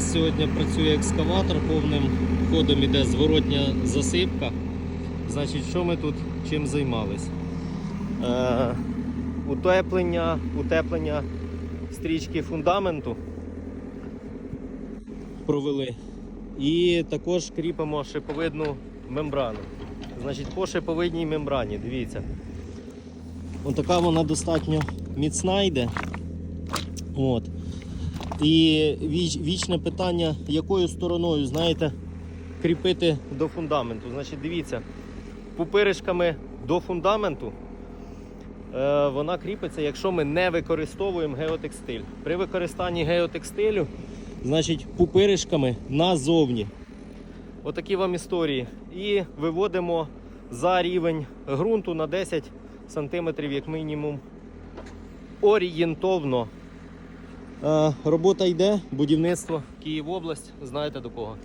нас сьогодні працює екскаватор, повним ходом іде зворотня засипка. Значить, що ми тут чим займались? Е, утеплення, утеплення стрічки фундаменту провели. І також кріпимо шиповидну мембрану. Значить, по шиповидній мембрані, дивіться. Ось така вона достатньо міцна йде. От. І віч, вічне питання, якою стороною, знаєте, кріпити до фундаменту. Значить, дивіться, пупиришками до фундаменту е, вона кріпиться, якщо ми не використовуємо геотекстиль. При використанні геотекстилю, значить, пупиришками назовні. Отакі вам історії. І виводимо за рівень ґрунту на 10 см, як мінімум, орієнтовно. Е, робота йде, будівництво Київобласть, знаєте до кого.